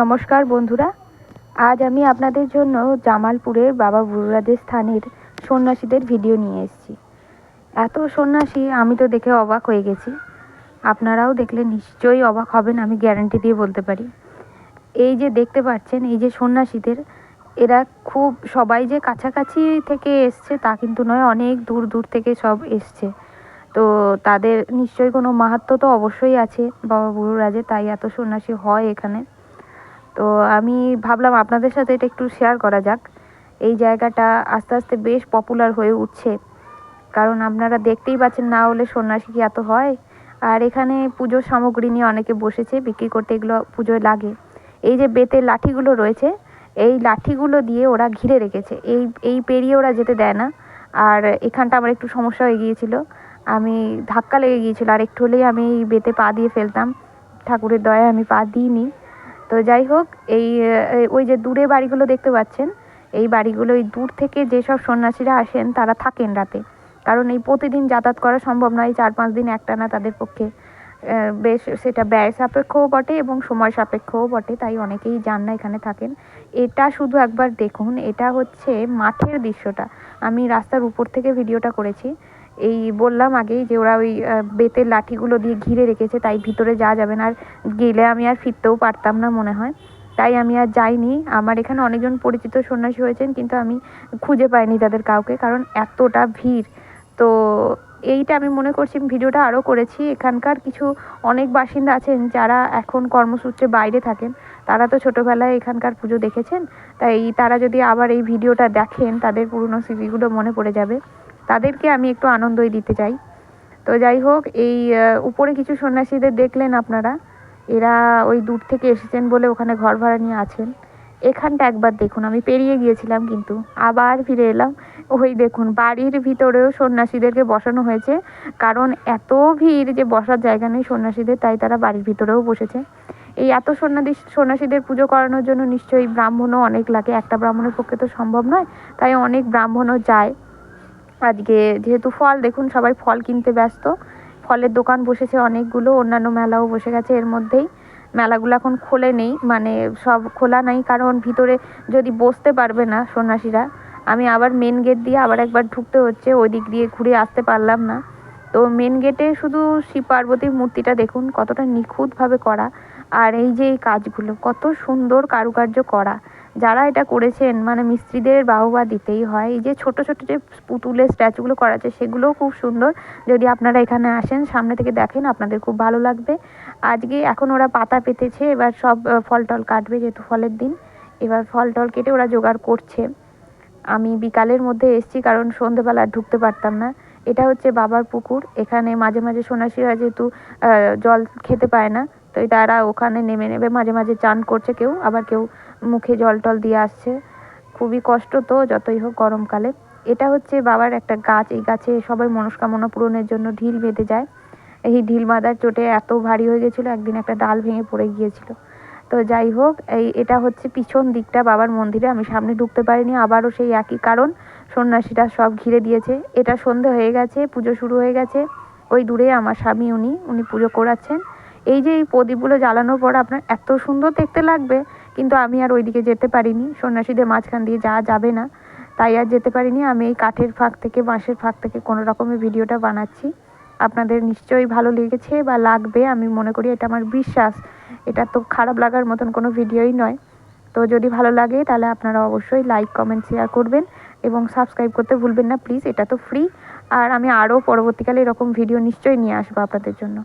নমস্কার বন্ধুরা। আজ আমি আপনাদের জন্য জামালপুরের বাবা বুড়ুরাজের স্থানের সন্ন্যাসীদের ভিডিও নিয়ে এসেছি। এত সন্ন্যাসী, আমি তো দেখে অবাক হয়ে গেছি। আপনারাও দেখলে নিশ্চয়ই অবাক হবেন, আমি গ্যারান্টি দিয়ে বলতে পারি। এই যে দেখতে পাচ্ছেন, এই যে সন্ন্যাসীদের, এরা খুব, সবাই যে কাছাকাছি থেকে এসছে তা কিন্তু নয়, অনেক দূর দূর থেকে সব এসছে। তো তাদের নিশ্চয়ই কোনো মাহাত্ম্য তো অবশ্যই আছে বাবা বুড়ুরাজের, তাই এত সন্ন্যাসী হয় এখানে। তো আমি ভাবলাম আপনাদের সাথে এটা একটু শেয়ার করা যাক। এই জায়গাটা আস্তে আস্তে বেশ পপুলার হয়ে উঠছে। কারণ আপনারা দেখতেই পাচ্ছেন না হলে সন্ন্যাসী কি এত হয়? আর এখানে পুজোর সামগ্রী নিয়ে অনেকে বসেছে, বিক্রি করতে এগুলো পুজোয় লাগে। এই যে বেতের লাঠিগুলো রয়েছে, এই লাঠিগুলো দিয়ে ওরা ঘিরে রেখেছে। এই এই পেরিয়ে ওরা যেতে দেয় না। আর এখানটা আমার একটু সমস্যা হয়ে গিয়েছিল। আমি ধাক্কা লেগে গিয়েছিল। আর একটু হলেই আমি এই বেতে পা দিয়ে ফেলতাম। ঠাকুরের দয়ায় আমি পা দিইনি। তো যাই হোক, এই ওই যে দূরে বাড়িগুলো দেখতে পাচ্ছেন, এই বাড়িগুলো ওই দূর থেকে যেসব সন্ন্যাসীরা আসেন, তারা থাকেন রাতে। কারণ এই প্রতিদিন যাতায়াত করা সম্ভব নয় চার পাঁচ দিন একটানা তাদের পক্ষে। বেশ, সেটা ব্যয় সাপেক্ষও বটে এবং সময় সাপেক্ষও বটে, তাই অনেকেই যান না, এখানে থাকেন। এটা শুধু একবার দেখুন, এটা হচ্ছে মাঠের দৃশ্যটা। আমি রাস্তার উপর থেকে ভিডিওটা করেছি। এই বললাম আগেই যে ওরা ওই বেতের লাঠিগুলো দিয়ে ঘিরে রেখেছে, তাই ভিতরে যাওয়া যাবে না, আর গেলে আমি আর ফিরতেও পারতাম না মনে হয়। তাই আমি আর যাইনি। আমার এখানে অনেকজন পরিচিত সন্ন্যাসী হয়েছেন, কিন্তু আমি খুঁজে পাইনি তাদের কাউকে, কারণ এতটা ভিড়। তো এইটা আমি মনে করছি ভিডিওটা আরও করেছি। এখানকার কিছু অনেক বাসিন্দা আছেন যারা এখন কর্মসূত্রে বাইরে থাকেন। তারা তো ছোটোবেলায় এখানকার পুজো দেখেছেন। তাই তারা যদি আবার এই ভিডিওটা দেখেন, তাদের পুরনো স্মৃতিগুলো মনে পড়ে যাবে। তাদেরকে আমি একটু আনন্দই দিতে চাই। তো যাই হোক, এই উপরে কিছু সন্ন্যাসীদের দেখলেন আপনারা। এরা ওই দূর থেকে এসেছেন বলে ওখানে ঘর ভাড়া নিয়ে আছেন। এখানটা একবার দেখুন, আমি পেরিয়ে গিয়েছিলাম কিন্তু। আবার ফিরে এলাম। ওই দেখুন, বাড়ির ভিতরেও সন্ন্যাসীদেরকে বসানো হয়েছে। কারণ এত ভিড় যে বসার জায়গা নেই সন্ন্যাসীদের, তাই তারা বাড়ির ভিতরেও বসেছে। এই এত সন্ন্যাসী সন্ন্যাসীদের পুজো করানোর জন্য নিশ্চয়ই ব্রাহ্মণও অনেক লাগে। একটা ব্রাহ্মণের পক্ষে তো সম্ভব নয়। তাই অনেক ব্রাহ্মণও যায়। আজকে যেহেতু ফল, দেখুন সবাই ফল কিনতে ব্যস্ত। ফলের দোকান বসেছে অনেকগুলো, অন্যান্য মেলাও বসে গেছে এর মধ্যেই। মেলাগুলো এখন খোলে নেই মানে সব খোলা নাই, কারণ ভিতরে যদি বসতে পারবে না সন্ন্যাসীরা, আমি আবার মেন গেট দিয়ে আবার একবার ঢুকতে হচ্ছে, ওই দিক দিয়ে ঘুরে আসতে পারলাম না। তো মেন গেটে শুধু শিব পার্বতীর মূর্তিটা দেখুন, কতটা নিখুঁতভাবে করা, আর এই যে এই কাজগুলো, কত সুন্দর কারুকার্য করা। যারা এটা করেছেন মানে মিস্ত্রিদের বাহবা দিতেই হয়। এই যে ছোট ছোট যে পুতুলের স্ট্যাচুগুলো করা আছে, সেগুলোও খুব সুন্দর। যদি আপনারা এখানে আসেন, সামনে থেকে দেখেন, আপনাদের খুব ভালো লাগবে। আজকে এখন ওরা পাতা পেতেছে, এবার সব ফল টল কাটবে যেহেতু ফলের দিন। এবার ফল টল কেটে ওরা জোগাড় করছে। আমি বিকালের মধ্যে এসেছি, কারণ সন্ধেবেলা ঢুকতে পারতাম না। এটা হচ্ছে বাবার পুকুর। এখানে মাঝে মাঝে সন্ন্যাসীরা যেহেতু জল খেতে পায় না, তো তারা ওখানে নেমে নেবে মাঝে মাঝে চান করছে কেউ, আবার কেউ মুখে জল টল দিয়ে আসছে। খুবই কষ্ট তো, যতই হোক গরমকালে। এটা হচ্ছে বাবার একটা গাছ। এই গাছে সবাই মনস্কামনা পূরণের জন্য ঢিল বেঁধে যায়। এই ঢিল বাঁধার চোটে এত ভারী হয়ে গেছিল, একদিন একটা ডাল ভেঙে পড়ে গিয়েছিল। তো যাই হোক, এই এটা হচ্ছে পিছন দিকটা বাবার মন্দিরে। আমি সামনে ঢুকতে পারিনি, আবারও সেই একই কারণ। সন্ন্যাসীরা সব ঘিরে দিয়েছে। এটা সন্ধে হয়ে গেছে, পুজো শুরু হয়ে গেছে। ওই দূরে আমার স্বামী, উনি উনি পুজো করাচ্ছেন। এই যে এই প্রদীপগুলো জ্বালানোর পর আপনার এত সুন্দর দেখতে লাগবে। কিন্তু আমি আর ওইদিকে যেতে পারিনি। সন্ন্যাসীদের মাঝখান দিয়ে যাওয়া যাবে না। তাই আর যেতে পারিনি। আমি এই কাঠের ফাঁক থেকে, বাঁশের ফাঁক থেকে কোনো রকমের ভিডিওটা বানাচ্ছি। আপনাদের নিশ্চয়ই ভালো লেগেছে বা লাগবে, আমি মনে করি এটা আমার বিশ্বাস। এটা তো খারাপ লাগার মতন কোনো ভিডিওই নয়। তো যদি ভালো লাগে, তাহলে আপনারা অবশ্যই লাইক কমেন্ট শেয়ার করবেন এবং সাবস্ক্রাইব করতে ভুলবেন না প্লিজ এটা তো ফ্রি আর আমি আরও পরবর্তীকালে এরকম ভিডিও নিশ্চয়ই নিয়ে আসব আপনাদের জন্য।